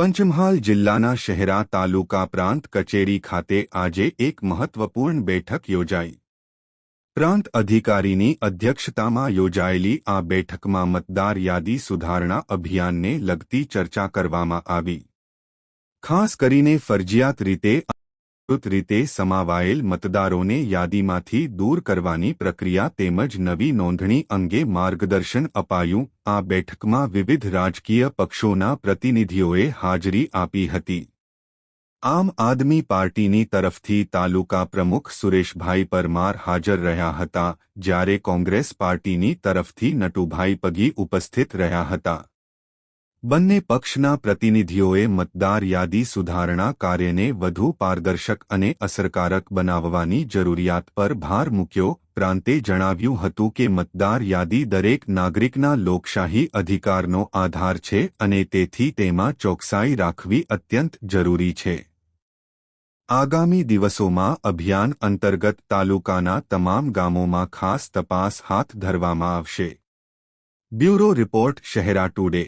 પંચમહાલ જિલ્લાના શહેરા તાલુકા પ્રાંત કચેરી ખાતે આજે એક મહત્વપૂર્ણ બેઠક યોજાઈ. પ્રાંત અધિકારીની અધ્યક્ષતામાં યોજાયેલી આ બેઠકમાં મતદાર યાદી સુધારણા અભિયાનને લગતી ચર્ચા કરવામાં આવી. ખાસ કરીને ફરજિયાત રીતે અધિકૃત રીતે સમાવાયેલ મતદારોને યાદીમાંથી દૂર કરવાની પ્રક્રિયા તેમજ નવી નોંધણી અંગે માર્ગદર્શન અપાયું. આ બેઠકમાં વિવિધ રાજકીય પક્ષોના પ્રતિનિધિઓએ હાજરી આપી હતી. આમ આદમી પાર્ટીની તરફથી તાલુકા પ્રમુખ સુરેશભાઈ પરમાર હાજર રહ્યા હતા, જ્યારે કોંગ્રેસ પાર્ટીની તરફથી નટુભાઈ પગી ઉપસ્થિત રહ્યા હતા. બંને પક્ષના પ્રતિનિધિઓએ મતદાર યાદી સુધારણા કાર્યને વધુ પારદર્શક અને અસરકારક બનાવવાની જરૂરિયાત પર ભાર મૂક્યો, પ્રાંતે જણાવ્યું હતું કે મતદાર યાદી દરેક નાગરિકના લોકશાહી અધિકારનો આધાર છે અને તેથી તેમાં ચોકસાઈ રાખવી અત્યંત જરૂરી છે. આગામી દિવસોમાં અભિયાન અંતર્ગત તાલુકાના તમામ ગામોમાં ખાસ તપાસ હાથ ધરવામાં આવશે. Bureau report, Shehera today.